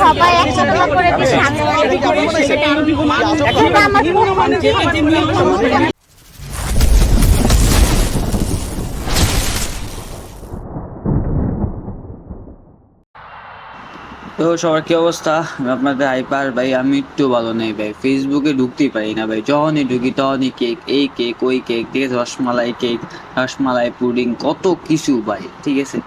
সবাই টাকা করে দিচ্ছে আমি এটা আমার প্রথম জীবন। তো সবার কি অবস্থা? আপনাদের হাইপার ভাই, আমি একটু ভালো নেই ভাই। ফেসবুকে ঢুকতেই পারি না ভাই। যখনই ঢুকি তখনই কেক এই কেক ওই কেক ঠিক আছে? রসমালাই কেক রসমালাই পুডিং কত কিছু ভাই, ঠিক আছে?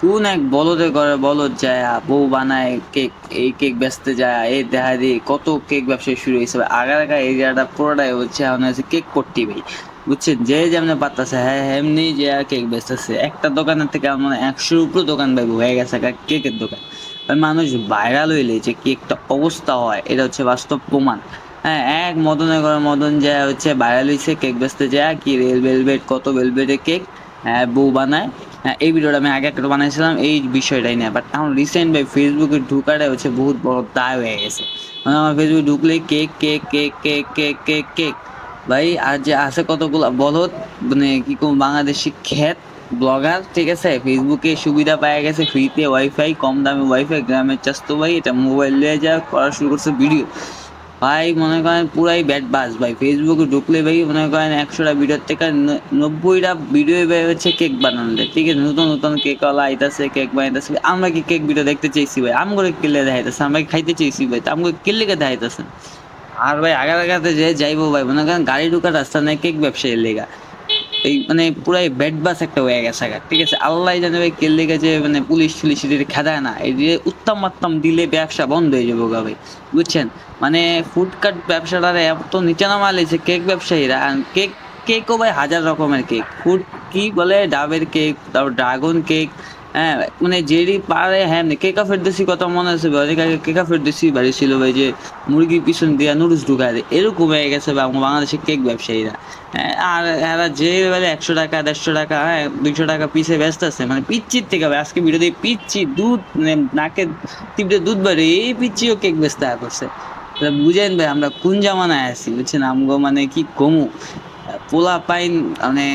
কোন এক বলদে করে বলদ যায়, বউ বানায় কেক এই কেক বেচতে যায়, এই দেখা দিয়ে কত কেক ব্যবসা শুরু হয়েছে আগার আগা এরিয়াটা পুরোটাই হচ্ছে এখন হচ্ছে কেক করতে ভাই। বুঝছেন? যে যেমন পারতেছে হ্যাঁ এমনি যে কেক বেচতেছে। একটা দোকানের থেকে আমার একশোর উপরে দোকান ভাই, হয়ে গেছে কেকের দোকান। মানুষ ভাইরাল হইলে যে কি একটা অবস্থা হয়, এটা হচ্ছে বাস্তব প্রমাণ। হ্যাঁ এক মদনে করে মদন যায় হচ্ছে ভাইরাল হয়েছে কেক বেচতে যায়, কি রেল ভেলভেট কত ভেলভেটের কেক হ্যাঁ বউ বানায়। হ্যাঁ এই ভিডিওটা আমি আগে একটা বানাইছিলাম, এই বিষয়টাই নিয়ে। বাট এখন রিসেন্ট ভাই ফেসবুকে ঢুকাটা হচ্ছে বহুত বড় দায় হয়ে গেছে। মানে আমার ফেসবুকে ঢুকলে cake cake cake cake cake cake cake ভাই, আর যে আছে কতগুলো বলদ মানে কি কোন বাংলাদেশি খ্যাত ব্লগার, ঠিক আছে? ফেসবুকে সুবিধা পাওয়া গেছে ফ্রিতে ওয়াইফাই কম দামে ওয়াইফাই গ্রামের চাস্তো ভাই, এটা মোবাইল নিয়ে যা, করা শুরু করছে ভিডিও ভাই, মনে করেন পুরাই ব্যাট বাস ভাই। ফেসবুকে ঢুকলে ভাই, মনে করেন একশোটা ভিডিওর থেকে নব্বইটা ভিডিও বের হচ্ছে কেক বানানোর ঠিক আছে? নতুন নতুন কেক ওলা আইতাছে কেক বানাইতেছে। আমরা কি কেক ভিডিও দেখতে চাইছি ভাই? আম করে কিনলে দেখাইতেছে, আমরা খাইতে চাইছি ভাই? আমাকে কিনলে দেখাইতেছে? আর ভাই, আগার আগাতে যে যাইবো ভাই, মনে করেন গাড়ি ঢুকার রাস্তা নেই কেক ব্যবসায়ীর লেগা। এই মানে পুরাই ব্যাড বাস একটা হয়ে গেছে ঠিক আছে? আল্লাহ জানে ভাই লেগে যে মানে পুলিশ টুলিশ এদের খেদায় না, এই যে উত্তম মাত্তম দিলে ব্যবসা বন্ধ হয়ে যাব গা ভাই, বুঝছেন? মানে ফুডকার্ট ব্যবসাটা এত নিচে নামা লেগেছে কেক ব্যবসায়ীরা কেক কেকও ভাই হাজার রকমের কেক ফুড কি বলে? ডাবের কেক তারপর ড্রাগন কেক হ্যাঁ মানে যেরই পারে হ্যাঁ কেকা ফেরদেশি কথা মনে আছে? ভাই কেকা ফেরদেশি বাড়ি ছিল ভাই যে মুরগির পিছন দিয়া নুডলস ঢুকায় দেয়। এরকম হয়ে গেছে বাংলাদেশের কেক ব্যবসায়ীরা। হ্যাঁ, আর এরা যে বেলে একশো টাকা দেড়শো টাকা হ্যাঁ দুইশো টাকা পিসে ব্যস্ত আছে মানে পিচ্ছির থেকে আজকে ভিডিও দিয়ে পিচ্ছি দুধ মানে নাকে তীব্র দুধ বাড়ি এই পিচ্ছিও কেক বেচতে করছে বুঝেন ভাই আমরা কোন জামানায় আছি? বুঝছেন আমগো মানে কি কমু? পোলা পাইন মানে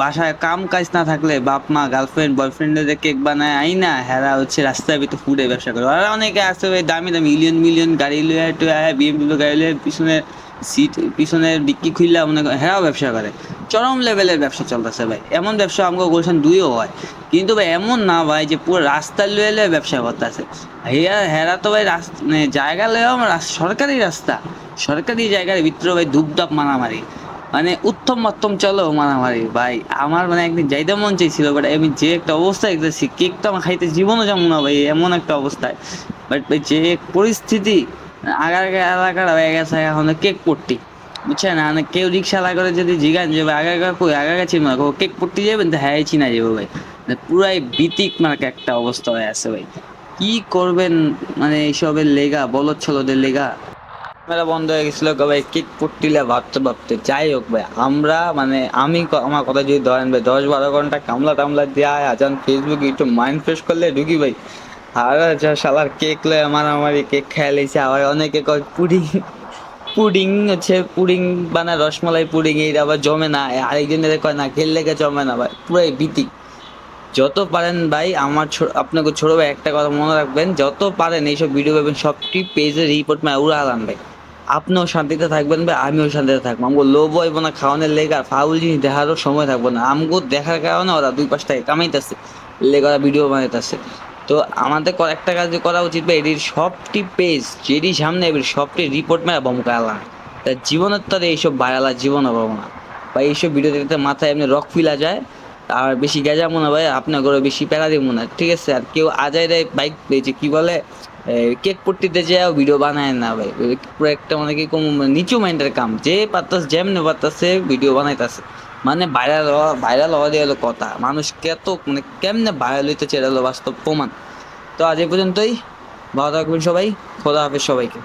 বাসায় কাম কাজ না থাকলে বাপ মা গার্লফ্রেন্ড বয়ফ্রেন্ডের কেক বানায়, আই না, হেরা হচ্ছে রাস্তায় ভিতরে ফুডের ব্যবসা করে। আর অনেকে আছে ভাই, দামি দামি মিলিয়ন মিলিয়ন গাড়ি লয়ে বিএমডব্লিউ গাড়ি লয়ে পিছনে সিট পিছনে ডিক্কি খুললে মনে করেন হেরাও ব্যবসা করে। চরম লেভেলের ব্যবসা চলতেছে ভাই। এমন ব্যবসা আমাকে বলছেন দুইও হয়। কিন্তু ভাই, এমন না ভাই যে পুরো রাস্তা লয়ে লয়ে ব্যবসা করতেছে। হেরা হেরা তো ভাই রাস্তা মানে জায়গা লয়েও সরকারি রাস্তা। সরকারি জায়গার ভিতরে ভাই ধূপধাপ মারামারি। মানে উত্তম মত্তম চলো মারামারি। ভাই, আমার মানে একদিন যাইতে মন চাইছিল বাট আমি যে একটা অবস্থায় দেখতেছি কেকটা আমার খাইতে জীবনও যেমন না ভাই, এমন একটা অবস্থায়। বাট যে পরিস্থিতি আগার আগে এলাকাটা হয়ে গেছে, এখন কেক পট্টি। বুঝছেন? না কেউ রিক্সা করে যদি জিগান যাবে আগা আগা কই আগা আগা চিনবো কেক পট্টি যাবেন? তো হ্যাঁ চিনা যাব ভাই। মানে পুরাই বিতিক মার্কে একটা অবস্থা হয়ে আছে ভাই। কি করবেন মানে এইসবের লেগা, বলদ ছলদের লেগা? ক্যামেরা বন্ধ হয়ে গেছিল ভাই কেক পট্টিলে ভাবতে ভাবতে। যাই হোক ভাই, আমরা মানে আমি আমার কথা যদি ধরেন ভাই, দশ বারো ঘণ্টা কামলা টামলা দেওয়া আজান ফেসবুকে একটু মাইন্ড ফ্রেশ করলে ঢুকি ভাই। আর যা শালার কেক লয় মারামারি কেক খেয়ে লেছে আবার অনেকে কয়, পুডিং পুডিং হচ্ছে পুডিং বানায় রসমালাই পুডিং, এইটা আবার জমে না। আরেকজনের কয়, না খেললে লেগে জমে না ভাই, পুরাই বিতিক যত পারেন ভাই, আমার আপনাকে ছোট ভাই একটা কথা মনে রাখবেন, যত পারেন এইসব ভিডিও পাবেন, সবটি পেজে রিপোর্ট মানে উড়া হালান ভাই। আপনিও শান্তিতে থাকবেন ভাই, আমিও শান্তিতে থাকব। আমগো লোভ হইব না, খাওয়ানোর লেগে আর ফাউল জিনিস দেখারও সময় থাকব না। আমগো দেখার কারণে ওরা দুই পাঁচ টাকা কামাইতেছে লেগে ওরা ভিডিও বানাইতেছে। তো আমাদের একটা কাজ করা উচিত ভাই, এটির সবটি পেজ যেটি সামনে এবার সবটি রিপোর্ট মেরা বমকা আলাম তা জীবনের তো এইসব বাড়ালা জীবন পাবো না। বা এইসব ভিডিও দেখতে মাথায় এমনি রক ফিলা যায়, আর বেশি গেজা মনে হয়, আপনার ঘরে বেশি প্যারা দিব না ঠিক আছে, আর কেউ আজাই দেয় বাইক পেয়েছে, কি বলে? কেক পট্টিতে যেও ভিডিও বানায় না ভাই পুরো একটা মানে কি কম নিচু মাইন্ডের কাম। যে পারতাস যেমনি পারতাসে ভিডিও বানাইতাছে। মানে ভাইরাল হওয়া ভাইরাল হওয়া দিয়ে হলো কথা। মানুষ কেত মানে কেমনে ভাইরাল হইতে চেয়ে বাস্তব প্রমাণ। তো আজ এই পর্যন্তই। ভালো থাকবেন সবাই। খোদা হাফেজ সবাইকে।